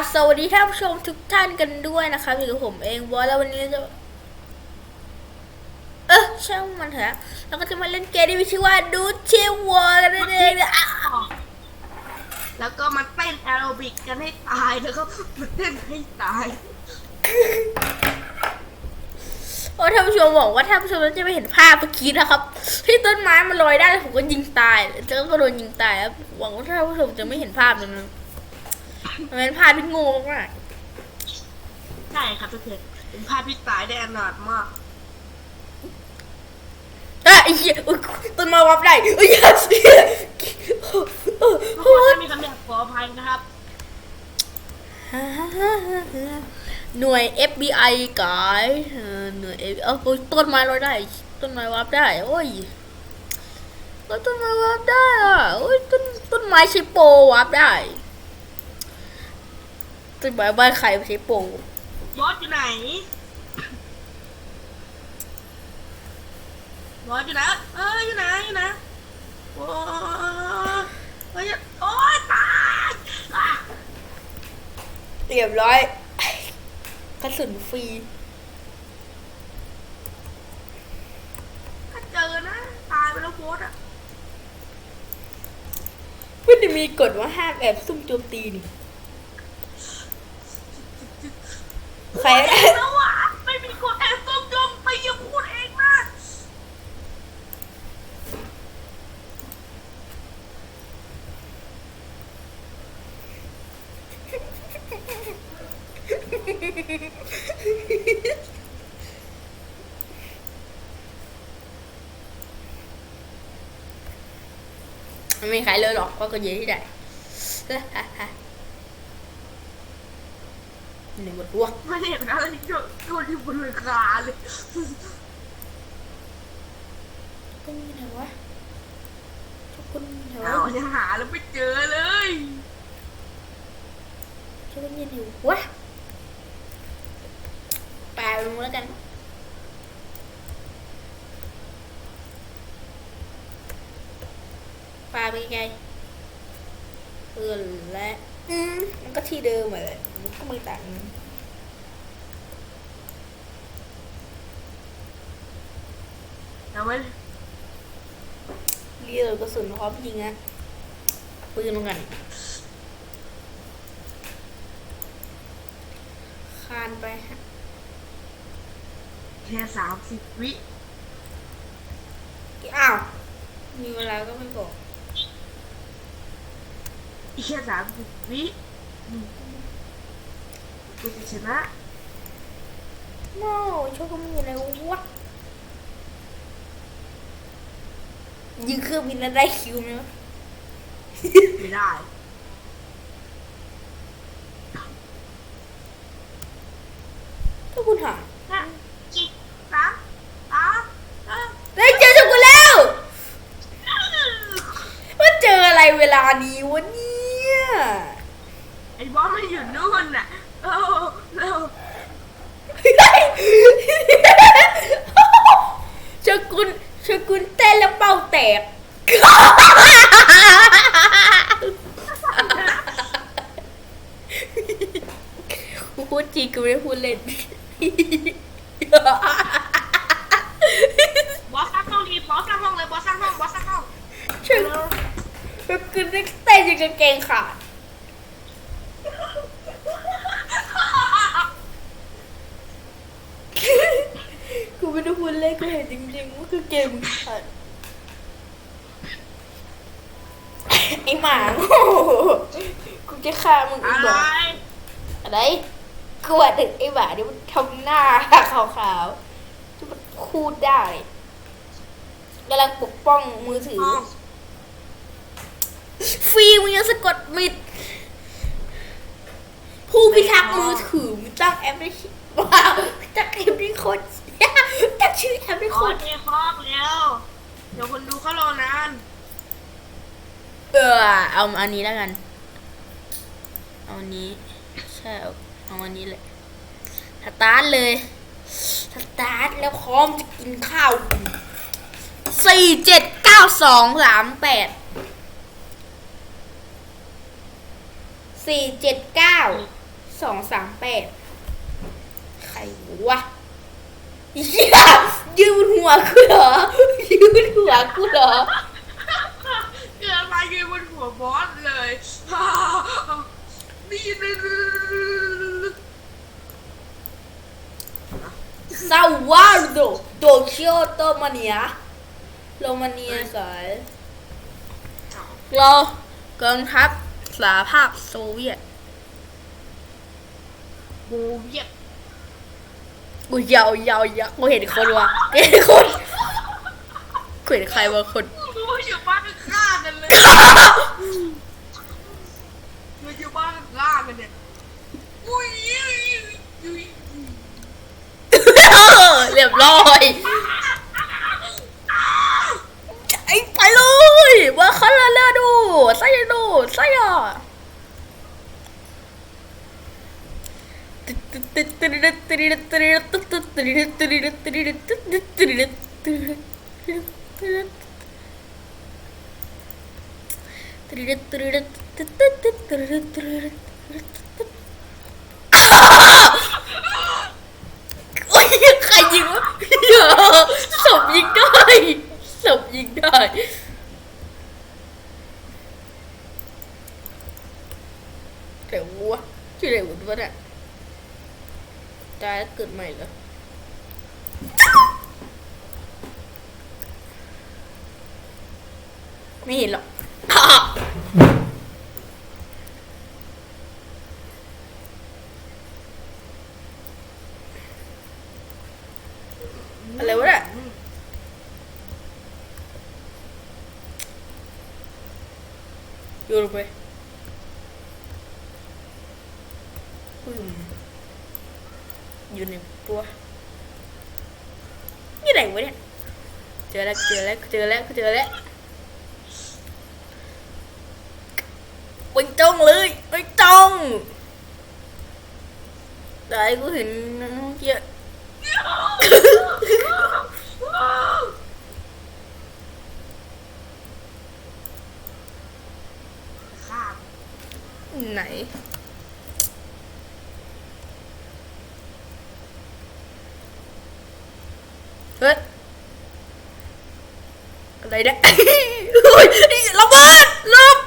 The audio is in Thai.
บสวัสดีท่านผู้ชมทุกท่านกันด้วยนะครับอยู่กับผมเองบอสแล้ววันนี้จะเออช่างมันเถอะเราก็จะมาเล่นเกมที่มีชื่อว่าดูเชวอร์กันนั่นเองอะแล้วก็มาเต้นแอโรบิกกันให้ตายแล้วก็มาเต้นให้ตายโอ้ท่านผู้ชมบอกว่าท่านผู้ชมจะไม่เห็นภาพเมื่อกี้นะครับ ที่ต้นไม้มันลอยได้แล้วผมก็ยิงตายแล้วก็โดนยิงตายครับหวังว่าท่านผู้ชมจะไม่เห็นภาพนั้นนะ มันเป็นภาพที่โง่มากใช่ครับทุกคนเป็นภาพที่ตายได้อนาถมากๆอะไอ้เหี้ยอุ๊ยต้นไม้วับได้เอ้ย yes ทุกคนถ้ามีคำอยากขออภัยนะครับหน่วย FBI กายเออหน่วย FBI เอ้าโอ้ยต้นไม้ลอยได้ ต้นไม้วับได้ โอ้ยโอ้ยต้นไม้วับได้อะโอ้ยต้นต้นไม้ใช้โปรวับได้ ต้นไม้บ้านใครใช้โปรบอสอยู่ไหน บอสอยู่ไหน เอออยู่ไหนอยู่ไหนโอ้ยเฮ้ยโอ้ยตายอะเรียบร้อยกระสุนฟรีถ้าเจอนะ ตายไปแล้วบอสอะไม่ได้มีกฎว่าห้ามแอบซุ่มโจมตีนี่ ใครแล้วอะไม่มีกฎแอบต้มยมไปย่าพูดเองนะไม่มีใครเลยหรอกว่าก็เยอะที่ไหน หนึ่งหมดวะไม่เห็นอะไรโดนโดนอยู่บนหลังคาเลยก็มีไหนวะทุกคนมีไหนเอาวะยังหาแล้วไม่เจอเลยทุกคนมีไหนวะแปลลงแล้วกันปลาไปไกล เออและอืมมันก็ที่เดิมอะเลยมันก็ไม่ต่างเอาไว้เรียกกระสุนพร้อมยิงนะปืนลงกันคานไปฮะแค่สามสิบวิอ้าว มีเวลาก็ไม่บอก อีกแค่สามสิบวิอืมกูจะชนะโน่ช่วยกันอยู่ไหนวะยิงเครื่องบินแล้วได้คิวไหมวะไม่ได้ ถ้าคุณหา ห้าสี่สามสามสอง ได้เจอทุกคนแล้วว่าเจออะไรเวลานี้วะเนี่ย ไอ้บอสมันอยู่นู่นน่ะเอ้าเร็วชากุนชากุนเต้นแล้วเป้าแตก กูพูดจริงกูไม่ได้พูดเล่น บอสสร้างห้องดีบอสสร้างห้องเลยบอสสร้างห้องบอสสร้างห้องชาชากุนเต้นยังกางเกงขาด กู ไม่ได้พูดเล่นกูเห็นจริงๆว่าคือเกมขาดไอหมาโง่กูจะฆ่ามึงอีอะกไรบ่อะไรกูว่าถึงไอ้หมานี่มันทำหน้าขาวๆที่มันคูดได้กำลังปกป้องมือถือห้องฟรีมึงยังสะกดมิด ผู้พิทักษ์มือถือมึงตั้งแอปได้ชื่อว้าว ตั้งแอปได้คนตั้งชื่อแอปได้บโคอสนในห้องแล้ว เดี๋ยวคนดูเขารอนานเออเอาอันนี้แล้วกัน เอาอันนี้ ใช่เอาเอาอันนี้เลยสตาร์ทเลยสตาร์ทแล้วพร้อมจะกินข้าวสี่เจ็ดเก้าสองสามแปดสี่เจ็ดเก้าสองสามแปด ใครวะเหี้ยยืนหัวกูเหรอ ยืนหัวกูเหรอ เกิดมายืนบนหัวบอสเลยนี่นี่ซาวาโดโดเชียโตมาเนียโรมาเนียสายรอกองทัพสหภาพโซเวียตโบเวียด กูยาวยาวยาวกูเห็นคนวะกูเห็นคนกูเห็นใครบางคนรู้ว่าอยู่บ้านข้างๆกันเลยเราอยู่บ้านข้างๆกันเนี่ยอุ้ยอุ้ยอุ้ยเรียบร้อยไอ้ไปเลยว่าคันละเลดูใส่ดูใส่อะ โอ้ยใครยิงวะเหี้ยศพยิงได้ศพยิงได้เดี๋ยววะชื่ออะไรวะเนี่ย ตายแล้วเกิดใหม่เหรอไม่เห็นหรอกอะไรวะเนี่ยโยนลงไปปึ้ม อยู่ในตัวนี่ไหนวะเนี่ยเจอแล้วเจอแล้วเจอแล้วเจอแล้วไม่จ้องเลยไม่จ้องได้กูเห็นเมื่อกี้ข้างไหน อะไรเนี่ยระเบิดลบ